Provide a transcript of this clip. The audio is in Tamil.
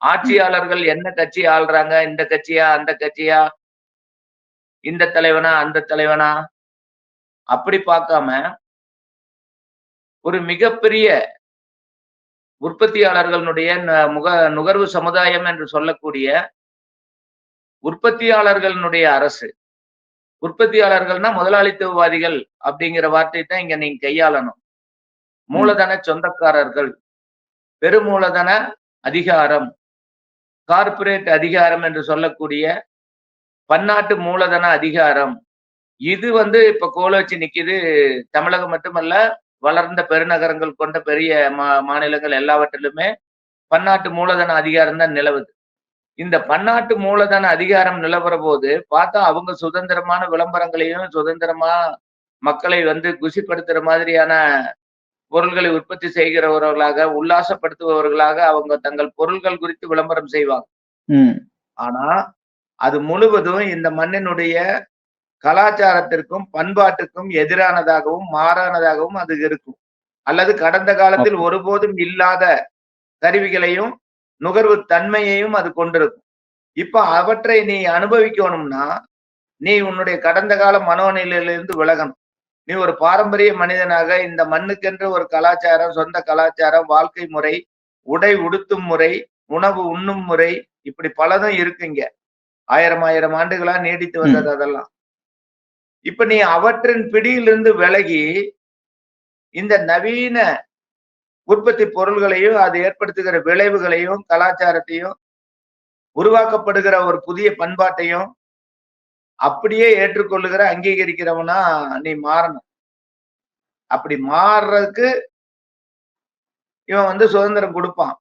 ஆட்சியாளர்கள் என்ன கட்சி ஆள்றாங்க? இந்த கட்சியா? அந்த கட்சியா? இந்த தலைவனா? அந்த தலைவனா? அப்படி பார்க்காம ஒரு மிகப்பெரிய உற்பத்தியாளர்களுடைய ந- முக நுகர்வு சமுதாயம் என்று சொல்லக்கூடிய உற்பத்தியாளர்களுடைய அரசு. உற்பத்தியாளர்கள்னா முதலாளித்துவவாதிகள் அப்படிங்கிற வார்த்தை தான் இங்க நீங்க கையாளணும். மூலதன சொந்தக்காரர்கள். பெருமூலதன அதிகாரம். கார்ப்பரேட் அதிகாரம் என்று சொல்லக்கூடிய பன்னாட்டு மூலதன அதிகாரம். இது வந்து இப்ப கோல வச்சு நிக்குது. தமிழகம் மட்டுமல்ல வளர்ந்த பெருநகரங்கள் கொண்ட பெரிய மா மாநிலங்கள் எல்லாவற்றிலுமே பன்னாட்டு மூலதன அதிகாரம் தான் நிலவுது. இந்த பன்னாட்டு மூலதன அதிகாரம் நிலவுற போது பார்த்தா அவங்க சுதந்திரமான விளம்பரங்களையும் சுதந்திரமா மக்களை வந்து குசிப்படுத்துற மாதிரியான பொருள்களை உற்பத்தி செய்கிறவர்களாக உல்லாசப்படுத்துபவர்களாக அவங்க தங்கள் பொருள்கள் குறித்து விளம்பரம் செய்வாங்க. ஆனா அது முழுவதும் இந்த மண்ணினுடைய கலாச்சாரத்திற்கும் பண்பாட்டுக்கும் எதிரானதாகவும் மாறானதாகவும் அது இருக்கும். அல்லது கடந்த காலத்தில் ஒருபோதும் இல்லாத கருவிகளையும் நுகர்வு தன்மையையும் அது கொண்டிருக்கும். இப்ப அவற்றை நீ அனுபவிக்கணும்னா நீ உன்னுடைய கடந்த கால மனோநிலையிலிருந்து விலகணும். நீ ஒரு பாரம்பரிய மனிதனாக இந்த மண்ணுக்கென்று ஒரு கலாச்சாரம் சொந்த கலாச்சாரம் வாழ்க்கை முறை உடை உடுத்தும் முறை உணவு உண்ணும் முறை இப்படி பலதும் இருக்குங்க. ஆயிரம் ஆயிரம் ஆண்டுகளா நீடித்து வந்தது அதெல்லாம். இப்ப நீ அவற்றின் பிடியிலிருந்து விலகி இந்த நவீன உற்பத்தி பொருள்களையும் அது ஏற்படுத்துகிற விளைவுகளையும் கலாச்சாரத்தையும் உருவாக்கப்படுகிற ஒரு புதிய பண்பாட்டையும் அப்படியே ஏற்றுக்கொள்ளுகிற அங்கீகரிக்கிறவனா நீ மாறணும். அப்படி மாறுறதுக்கு இவன் வந்து சுதந்திரம் கொடுப்பான்.